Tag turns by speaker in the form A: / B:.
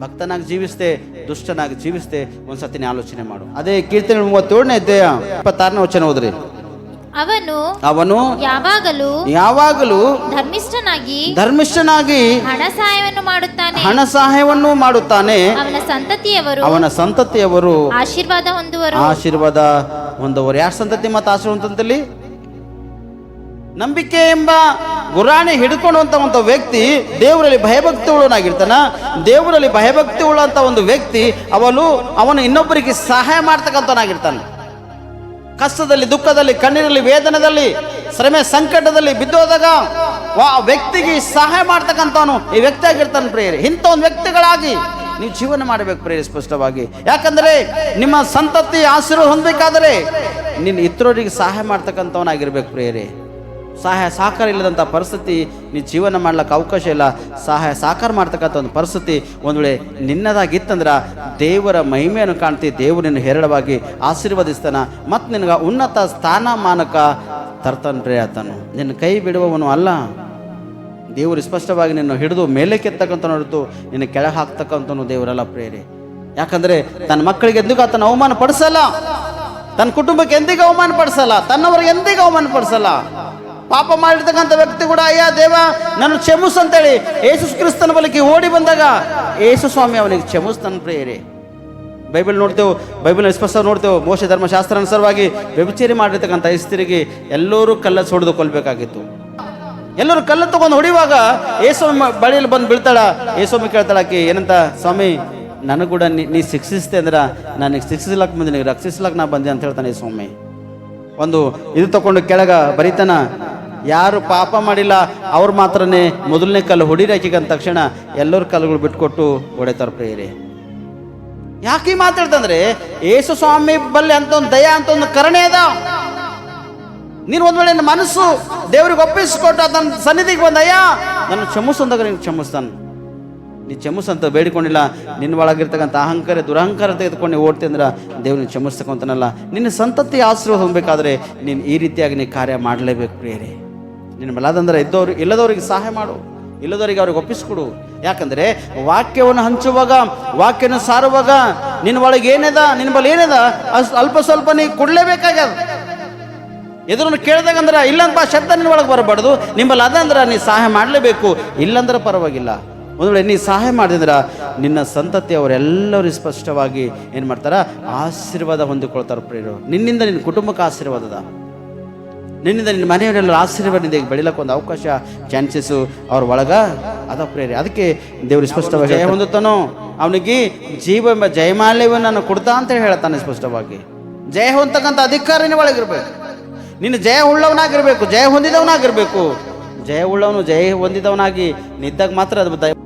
A: ಭಕ್ತನಾಗಿ ಜೀವಿಸ್ತೆ ದುಷ್ಟನಾಗಿ ಜೀವಿಸ್ತೆ ಒಂದ್ಸತಿ ಆಲೋಚನೆ ಮಾಡು. ಅದೇ ಕೀರ್ತನೆ ಮೂವತ್ತೇಳನೇ ಅಧ್ಯಾಯ ಇಪ್ಪತ್ತಾರನೇ ವಚನ ಹೋದ್ರಿ
B: ಅವನು
A: ಅವನು
B: ಯಾವಾಗಲೂ
A: ಯಾವಾಗಲೂ
B: ಧರ್ಮಿಷ್ಠನಾಗಿ
A: ಧರ್ಮಿಷ್ಠನಾಗಿ
B: ಹಣ ಸಹಾಯವನ್ನು ಮಾಡುತ್ತಾನೆ.
A: ಹಣ ಸಹಾಯವನ್ನು ಮಾಡುತ್ತಾನೆ.
B: ಅವನ ಸಂತತಿಯವರು
A: ಅವನ ಸಂತತಿಯವರು
B: ಆಶೀರ್ವಾದ ಹೊಂದುವರು.
A: ಆಶೀರ್ವಾದ ಹೊಂದವರು. ಯಾರ ಸಂತತಿ ಮತ್ತು ಆಶೀರ್ವಾದಂತಲ್ಲಿ ನಂಬಿಕೆ ಎಂಬ ಗುರಾಣಿ ಒಂದು ವ್ಯಕ್ತಿ ದೇವರಲ್ಲಿ ಭಯಭಕ್ತಿ ಉಳ್ಳವನಾಗಿರ್ತಾನ ದೇವರಲ್ಲಿ ಭಯಭಕ್ತಿ ಉಳ್ಳಂತ ಒಂದು ವ್ಯಕ್ತಿ ಅವನು ಅವನು ಇನ್ನೊಬ್ಬರಿಗೆ ಸಹಾಯ ಮಾಡ್ತಕ್ಕಂಥವನಾಗಿರ್ತಾನೆ. ಕಷ್ಟದಲ್ಲಿ, ದುಃಖದಲ್ಲಿ ಕಣ್ಣೀರಲ್ಲಿ ವೇದನದಲ್ಲಿ, ಶ್ರಮೆ, ಸಂಕಟದಲ್ಲಿ ಬಿದ್ದೋದಾಗ ಆ ವ್ಯಕ್ತಿಗೆ ಸಹಾಯ ಮಾಡ್ತಕ್ಕಂಥವನು ಈ ವ್ಯಕ್ತಿ ಆಗಿರ್ತಾನೆ ಪ್ರೇರಿ ಇಂಥ ಒಂದು ವ್ಯಕ್ತಿಗಳಾಗಿ ನೀವು ಜೀವನ ಮಾಡಬೇಕು ಪ್ರೇರಿ ಸ್ಪಷ್ಟವಾಗಿ. ಯಾಕಂದರೆ ನಿಮ್ಮ ಸಂತತಿ, ಆಶೀರ್ವಾದ ಹೊಂದಬೇಕಾದರೆ ನೀನು ಇತರರಿಗೆ ಸಹಾಯ ಮಾಡ್ತಕ್ಕಂಥವನಾಗಿರ್ಬೇಕು ಪ್ರೇಯರಿ. ಸಹಾಯ ಸಹಕಾರ ಇಲ್ಲದಂಥ ಪರಿಸ್ಥಿತಿ ನೀ ಜೀವನ ಮಾಡ್ಲಿಕ್ಕೆ ಅವಕಾಶ ಇಲ್ಲ. ಸಹಾಯ ಸಾಕಾರ ಮಾಡ್ತಕ್ಕಂಥ ಒಂದು ಪರಿಸ್ಥಿತಿ ಒಂದು ವೇಳೆ ನಿನ್ನದಾಗಿತ್ತಂದ್ರೆ ದೇವರ ಮಹಿಮೆಯನ್ನು ಕಾಣ್ತಿ, ದೇವರು ನಿನ್ನ ಹೇರಳವಾಗಿ ಆಶೀರ್ವದಿಸ್ತಾನ. ಮತ್ತು ನಿನಗೆ ಉನ್ನತ ಸ್ಥಾನಮಾನಕ ತರ್ತಾನೆ ಪ್ರೇ ಆತನು. ನಿನ್ನ ಕೈ ಬಿಡುವವನು ಅಲ್ಲ. ದೇವರು ಸ್ಪಷ್ಟವಾಗಿ ನಿನ್ನ ಹಿಡಿದು ಮೇಲೆ ಕೆತ್ತಕ್ಕಂಥ ಹೊರತು ನಿನ್ನ ಕೆಳಗೆ ಹಾಕ್ತಕ್ಕಂಥನು ದೇವರಲ್ಲ ಪ್ರೇರಿ ಯಾಕಂದರೆ ತನ್ನ ಮಕ್ಕಳಿಗೆ ಎಂದಿಗೂ ಆತನ ಅವಮಾನ ಪಡಿಸಲ್ಲ. ತನ್ನ ಕುಟುಂಬಕ್ಕೆ ಎಂದಿಗೂ ಅವಮಾನ ಪಡಿಸಲ್ಲ. ತನ್ನವರಿಗೆ ಎಂದಿಗೂ ಅವಮಾನ ಪಡಿಸಲ್ಲ. ಪಾಪ ಮಾಡಿರ್ತಕ್ಕಂಥ ವ್ಯಕ್ತಿ ಕೂಡ, ಅಯ್ಯ ದೇವ ನಾನು ಚಮುಸ್ ಅಂತೇಳಿ ಯೇಸು ಕ್ರಿಸ್ತನ ಬಳಿಗೆ ಓಡಿ ಬಂದಾಗ, ಯೇಸು ಸ್ವಾಮಿ ಅವನಿಗೆ ಕ್ಷಮಿಸ್ ನನ್ನ ಪ್ರೇಯರಿ. ಬೈಬಲ್ ನೋಡ್ತೇವೆ ಬೈಬಲ್ ಸ್ಪಷ್ಟ ನೋಡ್ತೇವೆ, ಮೋಶ ಧರ್ಮಶಾಸ್ತ್ರ ಅನುಸಾರವಾಗಿ ವ್ಯಭಿಚಾರಿ ಮಾಡಿರ್ತಕ್ಕಂಥ ಇಸ್ತ್ರಿಗೆ ಎಲ್ಲರೂ ಕಲ್ಲ ಸೊಡೆದು ಕೊಲ್ಬೇಕಾಗಿತ್ತು ಎಲ್ಲರೂ ಕಲ್ಲ ತಗೊಂಡು ಹೊಡಿವಾಗ ಏಸೋಮ ಬಳಿಯಲ್ಲಿ ಬಂದು ಬೀಳ್ತಾಳ. ಏಸೋಮಿ ಕೇಳ್ತಾಳಕ್ಕೆ ಏನಂತ? ಸ್ವಾಮಿ, ನನಗೆ ಕೂಡ ನೀ ಶಿಕ್ಷಿಸ್ತೆ ಅಂದ್ರೆ, ನನಗೆ ಶಿಕ್ಷಿಸ್ಲಕ್ಕ ಮುಂದೆ ನಿನಗೆ ರಕ್ಷಿಸ್ಲಕ್ಕ ನಾ ಬಂದೆ ಅಂತ ಹೇಳ್ತಾನೆ ಸ್ವಾಮಿ. ಒಂದು ಇದು ತಗೊಂಡು ಕೆಳಗ ಬರಿತಾನ ಯಾರು ಪಾಪ ಮಾಡಿಲ್ಲ, ಅವ್ರು ಮಾತ್ರನೇ ಮೊದಲನೇ ಕಲ್ಲು ಹೊಡಿರಿ ಆಕಿಗೆ ಅಂದ ತಕ್ಷಣ ಎಲ್ಲರ ಕಲ್ಲುಗಳು ಬಿಟ್ಕೊಟ್ಟು ಹೊಡೆತಾರೆ ಪ್ರೇಯರಿ. ಯಾಕೆ ಮಾತಾಡ್ತಂದ್ರೆ ಯೇಸು ಸ್ವಾಮಿ ಬಲ್ಲಿ ಅಂತ ಒಂದು ದಯ ಅಂತ ಒಂದು ಕರಣೆ ಅದ. ನೀನು ಒಂದ್ ವೇಳೆ ಮನಸ್ಸು ದೇವ್ರಿಗೆ ಒಪ್ಪಿಸ್ಕೊಟ್ಟು ಅದನ್ನ ಸನ್ನಿಧಿಗೆ ಬಂದಯ್ಯ ನನ್ನ ಕ್ಷಮಿಸು ಅಂದಾಗ ನೀನು ಕ್ಷಮಿಸ್ತಾನೆ. ನೀ ಚಮಸ್ ಅಂತ ಬೇಡಿಕೊಂಡಿಲ್ಲ, ನಿನ್ನ ಒಳಗಿರ್ತಕ್ಕಂಥ ಅಹಂಕಾರ, ದುರಹಂಕಾರ ತೆಗೆದುಕೊಂಡು ಓಡ್ತಿ ಅಂದ್ರೆ ದೇವ್ರನ್ನ ಚಮಸ್ತಕ್ಕಂತನಲ್ಲ ನಿನ್ನ ಸಂತತಿ ಆಶೀರ್ವಾದ ಹೊಂದಬೇಕಾದ್ರೆ ನೀನು ಈ ರೀತಿಯಾಗಿ ನೀ ಕಾರ್ಯ ಮಾಡಲೇಬೇಕು ಪ್ರಿಯರೇ. ನಿನ್ನ ಮಲಾದಂದ್ರೆ ಇದ್ದವ್ರು ಇಲ್ಲದವ್ರಿಗೆ ಸಹಾಯ ಮಾಡು, ಇಲ್ಲದವರಿಗೆ ಅವ್ರಿಗೆ ಒಪ್ಪಿಸ್ಕೊಡು. ಯಾಕಂದ್ರೆ ವಾಕ್ಯವನ್ನು ಹಂಚುವಾಗ ವಾಕ್ಯನ ಸಾರುವಾಗ ನಿನ್ನ ಒಳಗೆ ಏನಿದೆ, ನಿನ್ನ ಬಳಿ ಏನಿದ ಅಲ್ಪ ಸ್ವಲ್ಪ ನೀ ಕೊಡ್ಲೇಬೇಕಾಗ್ಯದ. ಎದುರನ್ನು ಕೇಳಿದಾಗ ಅಂದ್ರೆ ಇಲ್ಲಂತ ಶಬ್ದ ನಿನ್ನ ಒಳಗೆ ಬರಬಾರ್ದು. ನಿಮ್ಮಲ್ಲಿ ಅದಂದ್ರೆ ನೀ ಸಹಾಯ ಮಾಡಲೇಬೇಕು. ಇಲ್ಲಂದ್ರೆ ಪರವಾಗಿಲ್ಲ. ಒಂದು ವೇಳೆ ನೀ ಸಹಾಯ ಮಾಡಿದ್ರ ನಿನ್ನ ಸಂತತಿ ಅವರೆಲ್ಲರೂ ಸ್ಪಷ್ಟವಾಗಿ ಏನು ಮಾಡ್ತಾರ? ಆಶೀರ್ವಾದ ಹೊಂದಿಕೊಳ್ತಾರೆ ಪ್ರೇರು ನಿನ್ನಿಂದ ನಿನ್ನ ಕುಟುಂಬಕ್ಕೆ ಆಶೀರ್ವಾದದ. ನಿನ್ನಿಂದ ನಿನ್ನ ಮನೆಯವರೆಲ್ಲ ಆಶೀರ್ವಾದದಿಂದ ಬೆಳಿಲಕ್ಕೆ ಒಂದು ಅವಕಾಶ ಚಾನ್ಸಸ್ಸು ಅವ್ರ ಒಳಗ. ಅದ ಪ್ರೇರಿ ಅದಕ್ಕೆ ದೇವರು ಸ್ಪಷ್ಟವಾಗಿ ಜಯ ಹೊಂದುತ್ತಾನೋ ಅವನಿಗೆ ಜೀವ ಎಂಬ ಜಯಮಾಲ್ಯವನ್ನು ನಾನು ಕೊಡ್ತಾ ಅಂತ ಹೇಳ್ತಾನೆ ಸ್ಪಷ್ಟವಾಗಿ. ಜಯ ಹೊಂದತಕ್ಕಂಥ ಅಧಿಕಾರ ನಿನ್ನ ಒಳಗಿರ್ಬೇಕು. ನಿನ್ನ ಜಯ ಉಳ್ಳವನಾಗಿರ್ಬೇಕು ಜಯ ಹೊಂದಿದವನಾಗಿರ್ಬೇಕು. ಜಯ ಉಳ್ಳವನು ಜಯ ಹೊಂದಿದವನಾಗಿ ನಿದ್ದಾಗ ಮಾತ್ರ ಅದು